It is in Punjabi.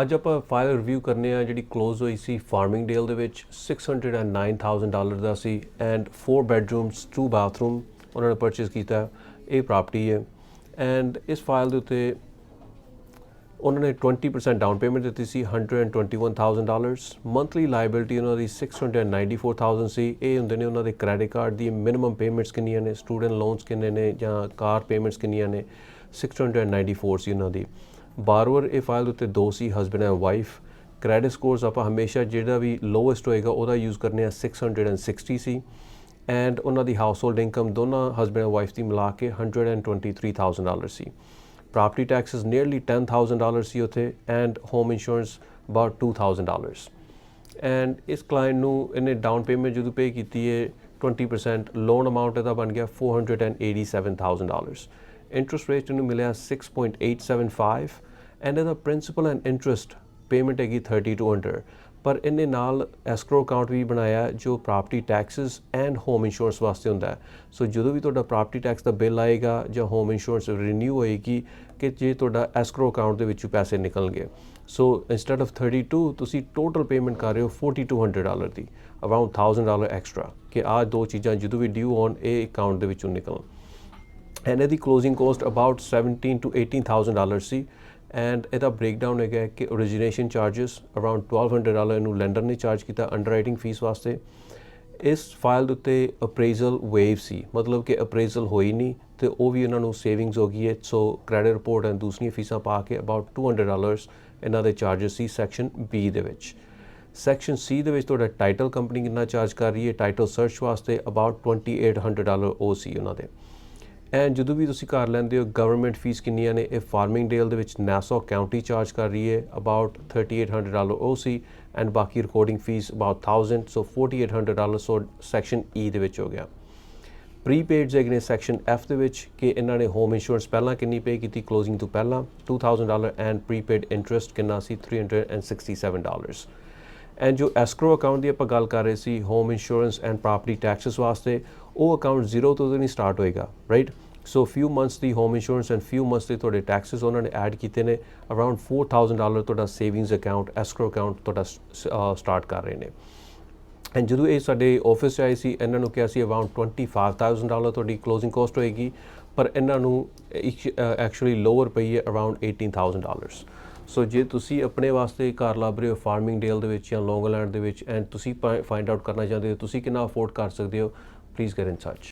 ਅੱਜ ਆਪਾਂ ਫਾਈਲ ਰਿਵਿਊ ਕਰਨੇ ਆ ਜਿਹੜੀ ਕਲੋਜ਼ ਹੋਈ ਸੀ ਫਾਰਮਿੰਗ ਡੇਲ ਦੇ ਵਿੱਚ 609000 ਡਾਲਰ ਦਾ ਸੀ ਐਂਡ 4 ਬੈਡਰੂਮਸ 2 ਬਾਥਰੂਮ ਉਹਨਾਂ ਨੇ ਪਰਚੇਸ ਕੀਤਾ। ਇਹ ਪ੍ਰਾਪਰਟੀ ਹੈ ਐਂਡ ਇਸ ਫਾਈਲ ਦੇ ਉੱਤੇ ਉਹਨਾਂ ਨੇ 20% ਡਾਊਨ ਪੇਮੈਂਟ ਦਿੱਤੀ ਸੀ 121000 ਡਾਲਰਸ ਮੰਥਲੀ ਲਾਇਬਿਲਿਟੀ ਉਹਨਾਂ ਦੀ 694000 ਸੀ। ਇਹ ਹੁੰਦੇ ਨੇ ਉਹਨਾਂ ਦੇ ਕ੍ਰੈਡਿਟ ਕਾਰਡ ਦੀ ਮਿਨੀਮਮ ਪੇਮੈਂਟਸ ਕਿੰਨੀਆਂ ਨੇ ਸਟੂਡੈਂਟ ਲੋਨਸ ਕਿੰਨੇ ਨੇ ਜਾਂ ਕਾਰ ਪੇਮੈਂਟਸ ਕਿੰਨੀਆਂ ਨੇ 694 ਸੀ ਉਹਨਾਂ ਦੀ। ਬਾਰੋਵਰ ਇਹ ਫਾਈਲ ਉੱਤੇ ਦੋ ਸੀ husband and wife credit scores ਆਪਾਂ ਹਮੇਸ਼ਾ ਜਿਹੜਾ ਵੀ ਲੋਐਸਟ ਹੋਏਗਾ ਉਹਦਾ ਯੂਜ਼ ਕਰਨੇ ਆ 660 ਸੀ। ਐਂਡ ਉਹਨਾਂ ਦੀ ਹਾਊਸ ਹੋਲਡ ਇਨਕਮ ਦੋਨਾਂ ਹਸਬੰਡ ਐਂਡ ਵਾਈਫ ਦੀ ਮਿਲਾ ਕੇ 123000 ਡਾਲਰ ਸੀ। Property tax is nearly $10,000 ਸੀ ਉੱਥੇ and home insurance about $2,000 and ਇਸ ਕਲਾਇੰਟ ਨੂੰ ਇਹਨੇ ਡਾਊਨ ਪੇਮੈਂਟ ਜਦੋਂ ਪੇ ਕੀਤੀ ਹੈ 20% ਲੋਨ amount ਇਹਦਾ ਬਣ ਗਿਆ $487,000 ਇੰਟਰਸਟ ਰੇਟ ਨੂੰ ਮਿਲਿਆ 6.875 ਐਂਡ ਇਹਦਾ ਪ੍ਰਿੰਸੀਪਲ ਐਂਡ ਇੰਟਰਸਟ ਪੇਮੈਂਟ ਹੈਗੀ 3200 ਪਰ ਇਹਨੇ ਨਾਲ ਐਸਕਰੋ ਅਕਾਊਂਟ ਵੀ ਬਣਾਇਆ ਜੋ property taxes and home insurance ਵਾਸਤੇ ਹੁੰਦਾ ਸੋ ਜਦੋਂ ਵੀ ਤੁਹਾਡਾ ਪ੍ਰਾਪਰਟੀ ਟੈਕਸ ਦਾ ਬਿੱਲ ਆਏਗਾ ਜਾਂ ਹੋਮ ਇੰਸ਼ੋਰੈਂਸ ਰੀਨਿਊ ਹੋਏਗੀ ਕਿ ਜੇ ਤੁਹਾਡਾ ਐਸਕਰੋ ਅਕਾਊਂਟ ਦੇ ਵਿੱਚੋਂ ਪੈਸੇ ਨਿਕਲਣਗੇ ਸੋ ਇਨਸਟੈਡ ਆਫ 32 ਤੁਸੀਂ ਟੋਟਲ ਪੇਮੈਂਟ ਕਰ ਰਹੇ ਹੋ 4200 ਡਾਲਰ ਦੀ ਅਰਾਊਂਡ 1000 ਡਾਲਰ ਐਕਸਟਰਾ ਕਿ ਆ ਦੋ ਚੀਜ਼ਾਂ ਜਦੋਂ ਵੀ ਡਿਊ ਔਨ ਇਹ ਅਕਾਊਂਟ ਦੇ ਵਿੱਚੋਂ ਨਿਕਲਣ ਐਂਡ ਇਹਦੀ closing cost about 17 to 18000 dollar C and ਇਹਦਾ ਬ੍ਰੇਕਡਾਊਨ ਹੈਗਾ ਕਿ origination ਚਾਰजेस ਅਰਾਊਂਡ 1200 ਡਾਲਰ ਨੂੰ ਲੈਂਡਰ ਨੇ ਚਾਰਜ ਕੀਤਾ ਅੰਡਰਰਾਈਟਿੰਗ ਫੀਸ ਵਾਸਤੇ ਇਸ ਫਾਈਲ ਦੇ ਉੱਤੇ ਅਪਰੇਜ਼ਲ ਵੇਵ ਸੀ ਮਤਲਬ ਕਿ ਅਪਰੇਜ਼ਲ ਹੋਈ ਨਹੀਂ ਤੇ ਉਹ ਵੀ ਇਹਨਾਂ ਨੂੰ ਸੇਵਿੰਗਸ ਹੋ ਗਈ ਹੈ ਸੋ ਕ੍ਰੈਡਿਟ ਰਿਪੋਰਟ ਐਂਡ ਦੂਸਰੀਆਂ ਫੀਸਾਂ ਪਾ ਕੇ ਅਬਾਊਟ 200 ਡਾਲਰਸ ਇਹਨਾਂ ਦੇ ਚਾਰजेस ਸੀ ਸੈਕਸ਼ਨ B ਦੇ ਵਿੱਚ ਸੈਕਸ਼ਨ C ਦੇ ਵਿੱਚ ਤੁਹਾਡਾ ਟਾਈਟਲ ਕੰਪਨੀ ਕਿੰਨਾ ਚਾਰਜ ਕਰ ਰਹੀ ਹੈ ਟਾਈਟਲ ਸਰਚ ਵਾਸਤੇ ਅਬਾਊਟ 2800 ਡਾਲਰ ਉਹ ਸੀ ਉਹਨਾਂ ਦੇ ਐਂਡ ਜਦੋਂ ਵੀ ਤੁਸੀਂ ਘਰ ਲੈਂਦੇ ਹੋ ਗਵਰਨਮੈਂਟ ਫੀਸ ਕਿੰਨੀਆਂ ਨੇ? ਇਹ ਫਾਰਮਿੰਗ ਡੇਲ ਦੇ ਵਿੱਚ ਨਾਸੋ ਕਾਉਂਟੀ ਚਾਰਜ ਕਰ ਰਹੀ ਹੈ ਅਬਾਊਟ 3800 ਡਾਲਰ ਉਹ ਸੀ ਐਂਡ ਬਾਕੀ recording fee about 1000 so 4800 dollar so section E ਦੇ ਵਿੱਚ ਹੋ ਗਿਆ। ਪ੍ਰੀਪੇਡਸ ਹੈਗੇ ਨੇ ਸੈਕਸ਼ਨ ਐਫ ਦੇ ਵਿੱਚ, ਕਿ ਇਹਨਾਂ ਨੇ ਹੋਮ ਇੰਸ਼ੋਰੈਂਸ ਪਹਿਲਾਂ ਕਿੰਨੀ ਪੇ ਕੀਤੀ? ਕਲੋਜ਼ਿੰਗ ਤੋਂ ਪਹਿਲਾਂ 2000 ਡਾਲਰ ਐਂਡ ਪ੍ਰੀਪੇਡ ਇੰਟਰਸਟ ਕਿੰਨਾ ਸੀ? 367 ਡਾਲਰਸ ਐਂਡ ਜੋ ਐਸਕਰੋ ਅਕਾਊਂਟ ਦੀ ਆਪਾਂ ਗੱਲ ਕਰ ਰਹੇ ਸੀ home insurance and property taxes ਵਾਸਤੇ, ਉਹ ਅਕਾਊਂਟ ਜ਼ੀਰੋ ਤੋਂ ਨਹੀਂ ਸਟਾਰਟ ਹੋਏਗਾ right so few months the home insurance and few months ਦੇ ਤੁਹਾਡੇ ਟੈਕਸਸ ਉਹਨਾਂ ਨੇ ਐਡ ਕੀਤੇ ਨੇ ਅਰਾਊਂਡ 4000 ਡਾਲਰ ਤੁਹਾਡਾ ਸੇਵਿੰਗਸ ਅਕਾਊਂਟ ਐਸਕਰੋ ਅਕਾਊਂਟ ਤੁਹਾਡਾ ਸਟਾਰਟ ਕਰ ਰਹੇ ਨੇ। ਐਂਡ ਜਦੋਂ ਇਹ ਸਾਡੇ ਆਫਿਸ 'ਚ ਆਏ ਸੀ, ਇਹਨਾਂ ਨੂੰ ਕਿਹਾ ਸੀ ਅਰਾਊਂਡ 25000 ਡਾਲਰ ਤੁਹਾਡੀ ਕਲੋਜ਼ਿੰਗ ਕਾਸਟ ਹੋਏਗੀ, ਪਰ ਇਹਨਾਂ ਨੂੰ ਐਕਚੁਅਲੀ ਲੋਅਰ ਪਈ ਹੈ ਅਰਾਊਂਡ 18000 ਡਾਲਰਸ ਸੋ ਜੇ ਤੁਸੀਂ ਆਪਣੇ ਵਾਸਤੇ ਘਰ ਲੱਭ ਰਹੇ ਹੋ ਫਾਰਮਿੰਗ ਡੇਲ ਦੇ ਵਿੱਚ ਜਾਂ ਲੌਂਗਲੈਂਡ ਦੇ ਵਿੱਚ ਐਂਡ ਤੁਸੀਂ ਫਾਈਂਡ ਆਊਟ ਕਰਨਾ ਚਾਹੁੰਦੇ ਹੋ, ਤੁਸੀਂ ਕਿੰਨਾ ਅਫੋਰਡ ਕਰ ਸਕਦੇ ਹੋ ਪਲੀਜ਼ ਗੈਟ ਇਨ ਟੱਚ